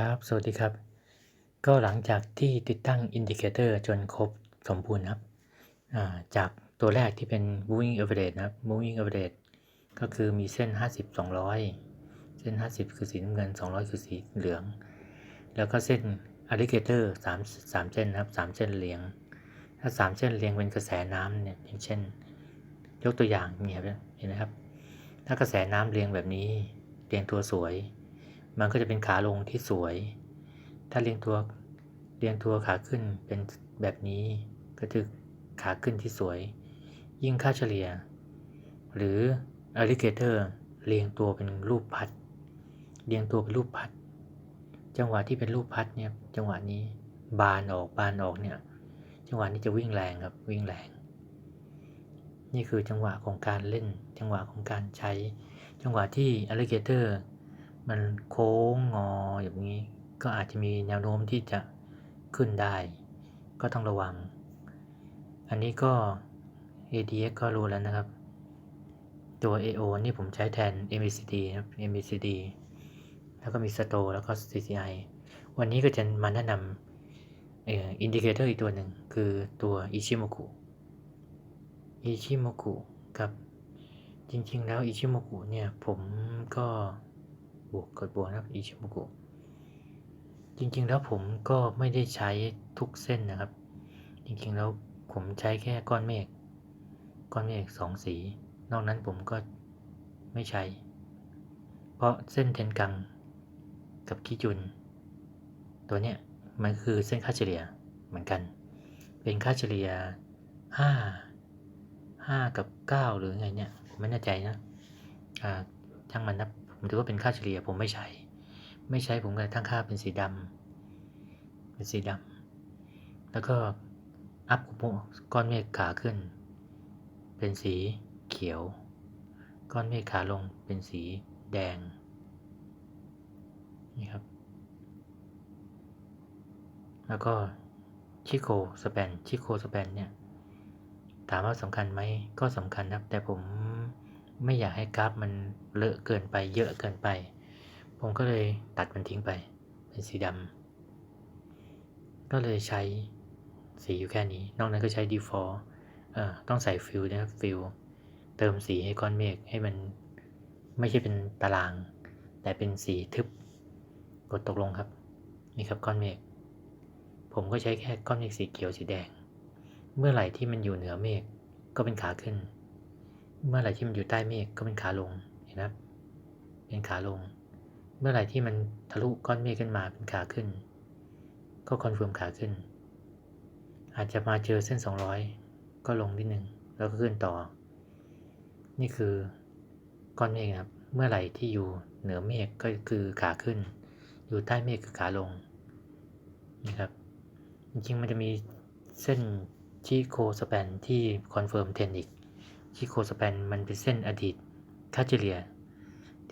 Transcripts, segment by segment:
ครับ สวัสดีครับ ก็หลังจากที่ติดตั้งอินดิเคเตอร์จนครบสมบูรณ์ครับจากตัวแรกที่เป็น moving average นะครับ moving average ก็คือมีเส้น 50 200 เส้น 50 คือสีน้ำเงิน 200 คือสีเหลือง แล้วก็เส้น alligator 3 3เส้นนะครับ 3 เส้นเรียง ถ้า 3 เส้นเรียงเป็นกระแสน้ำเนี่ยอย่างเช่น ยกตัวอย่างเนี่ยครับเห็นไหมครับ ถ้ากระแสน้ำเรียงแบบนี้เรียงตัวสวย มันก็จะเป็นขาลงที่สวย ถ้าเรียงตัวเรียงตัวขาขึ้นเป็นแบบนี้ก็คือขาขึ้นที่สวย ยิ่งค่าเฉลี่ย หรือ alligator เรียงตัวเป็นรูปพัด เรียงตัวเป็นรูปพัด จังหวะที่เป็นรูปพัดเนี่ยจังหวะนี้บานออกบานออกเนี่ยจังหวะนี้จะวิ่งแรงครับวิ่งแรง นี่คือจังหวะของการเล่น จังหวะของการใช้ จังหวะที่ alligator มันโค้งงออย่างนี้ ก็อาจจะมีแนวโน้มที่จะขึ้นได้ ก็ต้องระวัง อันนี้ก็ ADX ก็รู้แล้วนะครับ ตัว AO นี่ผมใช้แทน MACD ครับ MACD แล้วก็มี STO แล้วก็ CCI วันนี้ก็จะมาแนะนำอินดิเคเตอร์อีกตัวหนึ่งคือตัว Ichimoku Ichimoku ครับจริงๆ แล้ว Ichimoku เนี่ยผมก็ บวกกดบวกนะครับ Ichimoku จริงๆแล้วผมก็ไม่ได้ใช้ทุกเส้นนะครับ จริงๆแล้วผมใช้แค่ก้อนเมฆก้อนเมฆสองสี นอกนั้นผมก็ไม่ใช้ เพราะเส้นเทนกังกับคิจุน ตัวเนี้ยมันคือเส้นค่าเฉลี่ยเหมือนกัน เป็นค่าเฉลี่ยห้าห้ากับเก้าหรือไงเนี่ย ผมไม่แน่ใจนะอ่าช่างมันนะ ผมถือว่าเป็นค่าเฉลี่ยผมไม่ใช้ ไม่ใช้ผมก็ตั้งค่าเป็นสีดำเป็นสีดำแล้วก็อัพก้อนเมฆขาขึ้น เป็นสีเขียว ก้อนเมฆขาลงเป็นสีแดงนี่ครับ แล้วก็ชิโคสแปนชิโคสแปนเนี่ยถามว่าสำคัญไหมก็สำคัญครับ แต่ผม ไม่อยากให้กราฟมันเลอะเกินไป เยอะเกินไป ผมก็เลยตัดมันทิ้งไป เป็นสีดำก็เลยใช้สีอยู่แค่นี้ นอกนั้นก็ใช้ default เอ่อต้องใส่ฟิลนะครับฟิลเติมสีให้ก้อนเมฆให้มันไม่ใช่เป็นตาราง แต่เป็นสีทึบ กดตกลงครับ นี่ครับก้อนเมฆผมก็ใช้แค่ก้อนเมฆสีเขียวสีแดง เมื่อไหร่ที่มันอยู่เหนือเมฆก็เป็นขาขึ้น เมื่อไหร่ที่มันอยู่ใต้เมฆก็เป็นขาลงเห็นไหมเป็นขาลง เมื่อไหร่ที่มันทะลุก้อนเมฆขึ้นมาเป็นขาขึ้น ก็คอนเฟิร์มขาขึ้น อาจจะมาเจอเส้น 200 ก็ลงนิดนึงแล้วก็ขึ้นต่อ นี่คือก้อนเมฆครับ เมื่อไหร่ที่อยู่เหนือเมฆก็คือขาขึ้น อยู่ใต้เมฆคือขาลงนี่ครับจริงๆมันจะมีเส้นชิโคสแปนที่คอนเฟิร์มเทนอีก ชิโคสแปนมันเป็นเส้นอดีตค่าเฉลี่ย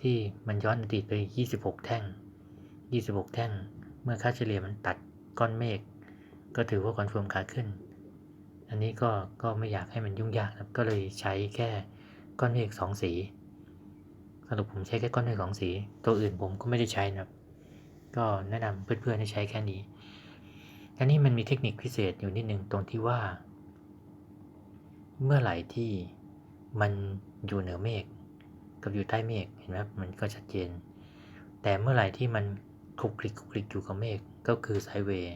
ที่มันย้อนอดีตไป 26 แท่ง 26 แท่ง เมื่อค่าเฉลี่ยมันตัดก้อนเมฆก็ถือว่าคอนเฟิร์มขาขึ้น อันนี้ก็ก็ไม่อยากให้มันยุ่งยากครับก็เลยใช้แค่ก้อนเมฆสองสีสรุปผมใช้แค่ก้อนเมฆสองสี ตัวอื่นผมก็ไม่ได้ใช้นะครับ ก็แนะนำเพื่อนๆให้ใช้แค่นี้อันนี้มันมีเทคนิคพิเศษอยู่นิดนึงตรงที่ว่า เมื่อไหร่ที่ มันอยู่เหนือเมฆกับอยู่ใต้เมฆเห็นไหมมันก็ชัดเจน แต่เมื่อไหร่ที่มันคลุกคลิกคลุกคลิกอยู่กับเมฆก็คือไซเวย์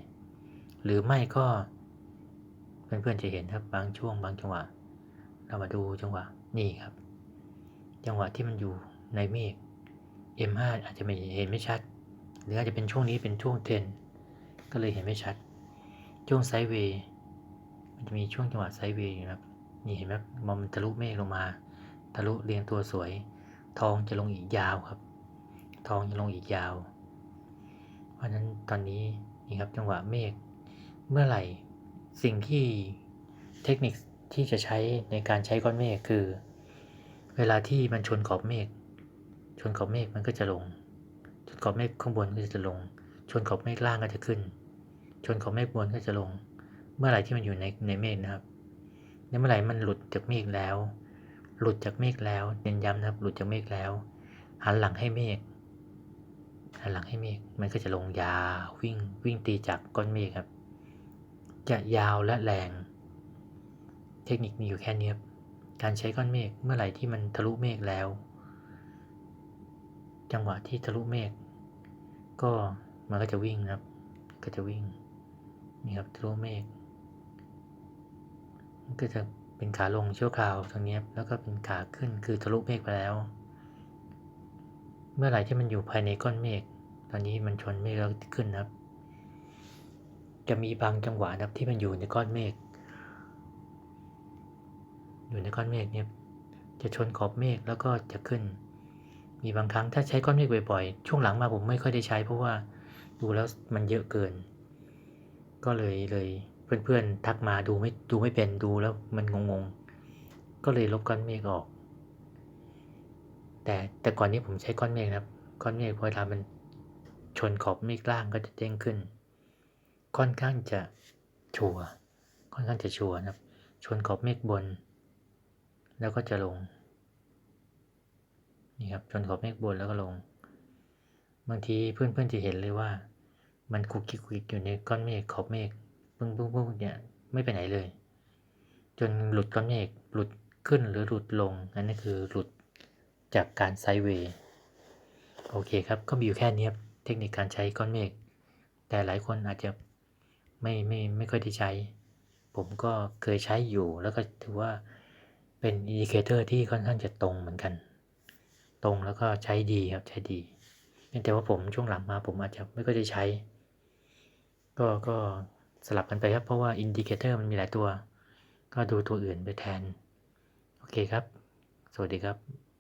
หรือไม่ก็เพื่อนๆจะเห็นครับบางช่วงบางจังหวะ เรามาดูจังหวะนี่ครับ จังหวะที่มันอยู่ในเมฆ M5 อาจจะไม่เห็นไม่ชัด หรืออาจจะเป็นช่วงนี้เป็นช่วงเทนก็เลยเห็นไม่ชัด ช่วงไซเวย์มันจะมีช่วงจังหวะไซเวย์ครับ นี่เห็นไหมมันทะลุเมฆลงมา ทะลุเรียงตัวสวย ทองจะลงอีกยาวครับ ทองจะลงอีกยาว เพราะฉะนั้นตอนนี้นี่ครับจังหวะเมฆเมื่อไหร่สิ่งที่เทคนิคที่จะใช้ในการใช้ก้อนเมฆคือ เวลาที่มันชนขอบเมฆชนขอบเมฆมันก็จะลง ชนขอบเมฆข้างบนก็จะลง ชนขอบเมฆล่างก็จะขึ้น ชนขอบเมฆบนก็จะลง เมื่อไหร่ที่มันอยู่ในในเมฆนะครับ ในเมื่อไหร่มันหลุดจากเมฆแล้ว หลุดจากเมฆแล้วเน้นย้ำนะครับ หลุดจากเมฆแล้ว หันหลังให้เมฆหันหลังให้เมฆมันก็จะลงยาววิ่งวิ่งตีจากก้อนเมฆครับ จะยาวและแรง เทคนิคมีอยู่แค่นี้ครับการใช้ก้อนเมฆเมื่อไหร่ที่มันทะลุเมฆแล้ว จังหวะที่ทะลุเมฆก็มันก็จะวิ่งครับ ก็จะวิ่งนี่ครับทะลุเมฆ ก็จะเป็นขาลงชั่วคราวตรงนี้แล้วก็เป็นขาขึ้นคือทะลุเมฆไปแล้ว เมื่อไหร่ที่มันอยู่ภายในก้อนเมฆตอนนี้มันชนเมฆแล้วขึ้นครับ จะมีบางจังหวะนะครับที่มันอยู่ในก้อนเมฆอยู่ในก้อนเมฆเนี่ยจะชนขอบเมฆแล้วก็จะขึ้น มีบางครั้งถ้าใช้ก้อนเมฆบ่อยๆ ช่วงหลังมาผมไม่ค่อยได้ใช้เพราะว่าดูแล้วมันเยอะเกิน ก็เลยเลย เพื่อนๆ ทักมาดูไม่ดูไม่เป็นดูแล้วมันงงๆ ก็เลยลบก้อนเมฆออก แต่แต่ก่อนนี้ผมใช้ก้อนเมฆนะครับ ก้อนเมฆเวลามันชนขอบเมฆล่างก็จะเด้งขึ้น ค่อนข้างจะชัวร์ค่อนข้างจะชัวร์นะครับ ชนขอบเมฆบน แล้วก็จะลง นี่ครับ ชนขอบเมฆบนแล้วก็ลง บางทีเพื่อนๆจะเห็นเลยว่า มันคุกคิกคุกอยู่ในก้อนเมฆขอบเมฆ ปึ้งปึ้งปึ้งเนี่ยไม่ไปไหนเลย จนหลุดก้อนเมฆหลุดขึ้นหรือหลุดลงอันนั้นคือหลุดจากการไซด์เวย์โอเคครับก็มีอยู่แค่นี้ครับเทคนิคการใช้ก้อนเมฆแต่หลายคนอาจจะไม่ไม่ไม่ค่อยได้ใช้ ผมก็เคยใช้อยู่แล้วก็ถือว่าเป็นอินดิเคเตอร์ที่ค่อนข้างจะตรงเหมือนกัน ตรงแล้วก็ใช้ดีครับใช้ดีแต่ว่าผมช่วงหลังมาผมอาจจะไม่ค่อยได้ใช้ ก็ก็ สลับกันไปครับ เพราะว่าอินดิเคเตอร์มันมีหลายตัว ก็ดูตัวอื่นไปแทน โอเคครับ สวัสดีครับ